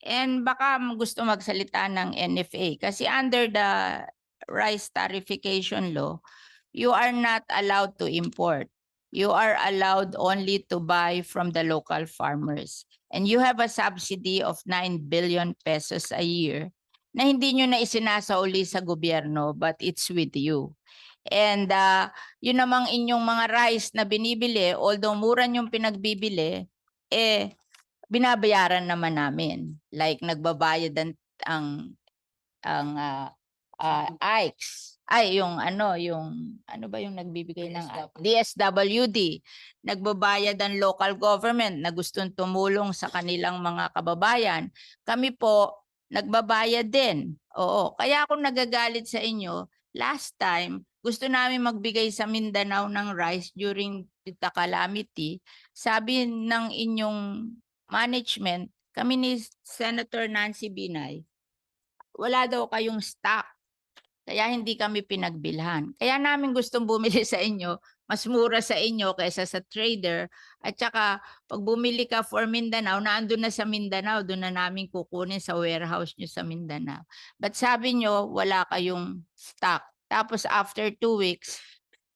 And baka gusto magsalita ng NFA kasi under the rice tarification law, you are not allowed to import. You are allowed only to buy from the local farmers. And you have a subsidy of 9 billion pesos a year na hindi nyo na isinasauli sa gobyerno but it's with you. And uh, yun namang inyong mga rice na binibili, although mura yung pinagbibili, eh binabayaran naman namin. Like nagbabayad ang ang ang ah, ah, AIX. Ay, yung ano, yung ano ba yung nagbibigay ng ah, DSWD. Nagbabayad ang local government na gustong tumulong sa kanilang mga kababayan. Kami po nagbabayad din. Oo, kaya ako nagagalit sa inyo. Last time, gusto namin magbigay sa Mindanao ng rice during the calamity. Sabi ng inyong management, kami ni Senator Nancy Binay, wala daw kayong stock. Kaya hindi kami pinagbilhan. Kaya namin gustong bumili sa inyo, mas mura sa inyo kaysa sa trader. At saka pag bumili ka for Mindanao, naandun na sa Mindanao, doon na namin kukunin sa warehouse nyo sa Mindanao. But sabi nyo, wala kayong stock. Tapos after two weeks,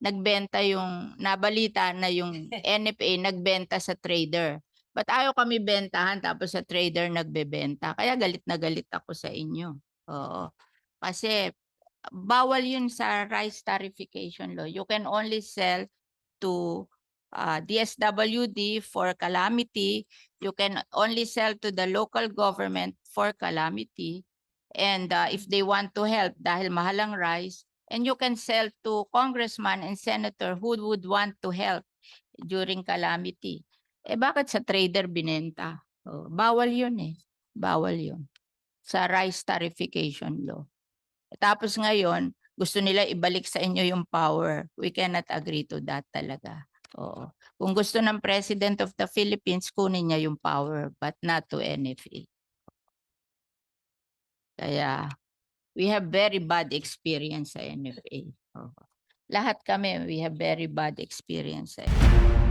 nagbenta yung, nabalita na yung NFA nagbenta sa trader. But ayaw kami bentahan tapos sa trader nagbebenta. Kaya galit na galit ako sa inyo. Oo. Kasi bawal yun sa rice tarification law. You can only sell to uh, DSWD for calamity. You can only sell to the local government for calamity. And uh, if they want to help dahil mahal ang rice, and you can sell to congressman and senator who would want to help during calamity. Eh bakit sa trader binenta? Oh, bawal yun eh. Bawal yun. Sa rice tarification law. Tapos ngayon, gusto nila ibalik sa inyo yung power. We cannot agree to that talaga. Oo. Kung gusto ng President of the Philippines, kunin niya yung power, but not to NFA. Kaya, we have very bad experience sa NFA. Lahat kami, we have very bad experience sa NFA.